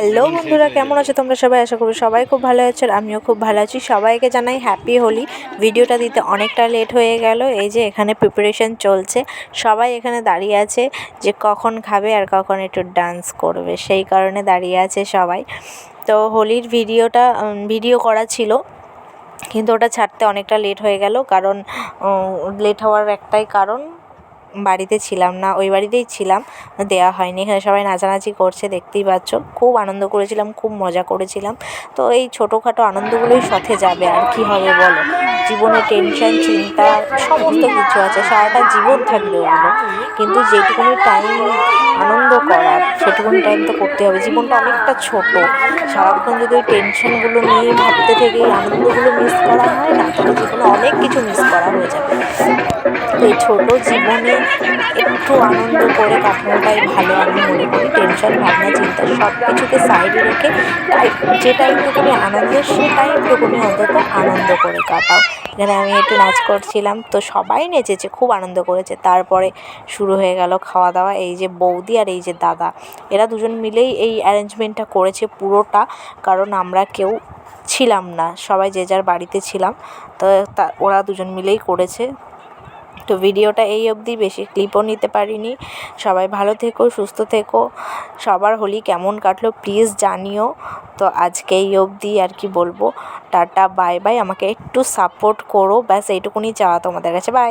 Hello বন্ধুরা কেমন আছো তোমরা সবাই? আশা করি সবাই খুব ভালো আছো আর আমিও খুব ভালো আছি। সবাইকে জানাই হ্যাপি হোলি ভিডিওটা দিতে অনেকটা লেট হয়ে গেল। এই যে এখানে প্রিপারেশন চলছে। সবাই এখানে দাঁড়িয়ে আছে যে কখন খাবে আর কখন একটু ডান্স করবে। সেই কারণে দাঁড়িয়ে আছে সবাই। তো হোলির ভিডিওটা ভিডিও করা ছিল। কিন্তু ওটা ছাড়তে অনেকটা লেট হয়ে গেল। কারণ লেট হওয়ার একটাই কারণ। বাড়িতে ছিলাম না, ওই বাড়িতেই ছিলাম দেওয়া হয়নি। এখানে সবাই নাচানাচি করছে, দেখতেই পাচ্ছ। খুব আনন্দ করেছিলাম, খুব মজা করেছিলাম। তো এই ছোটোখাটো আনন্দগুলোই সাথে যাবে আর কি হবে বলো? জীবনে টেনশন চিন্তা, সমস্ত কিছু আছে, সারাটা জীবন থাকবে ওগুলো। কিন্তু যেটুকুনি টাইম আনন্দ করার, সেটুকুনি টাইম তো করতে হবে। জীবনটা অনেকটা ছোট। সারাক্ষণ যদি ওই টেনশনগুলো নিয়ে ভাবতে থেকে আনন্দগুলো মিস করা হয় না, তাহলে জীবনে অনেক কিছু মিস করা হয়ে যাবে। এই ছোটো জীবনে একটু আনন্দ করে কাটানোটাই ভালো আমি মনে করি। টেনশন ভাবনা, চিন্তা সব কিছুকে সাইডে রেখে টাই- যে টাইমটুকুনি আনন্দের সে টাইমটুকুনি অন্তত আনন্দ করে কাটাও। এখানে আমি একটু নাচ করছিলাম, তো সবাই নেচেছে, খুব আনন্দ করেছে। তারপরে শুরু হয়ে গেল খাওয়া দাওয়া এই যে বৌদি আর এই যে দাদা। এরা দুজন মিলেই এই অ্যারেঞ্জমেন্টটা করেছে পুরোটা, কারণ আমরা কেউ ছিলাম না, সবাই যে যার বাড়িতে ছিলাম। তা, ওরা দুজন মিলেই করেছে। তো ভিডিওটা এই অবধি, বেশি ক্লিপও নিতে পারিনি। সবাই ভালো থেকো, সুস্থ থেকো। সবার হোলি কেমন কাটলো প্লিজ জানিও। তো আজকে এই অবধি আর কি বলব। Tata, bye bye. আমাকে একটু সাপোর্ট করো। ব্যাস, এইটুকুনি চাওয়া তোমাদের কাছে। বাই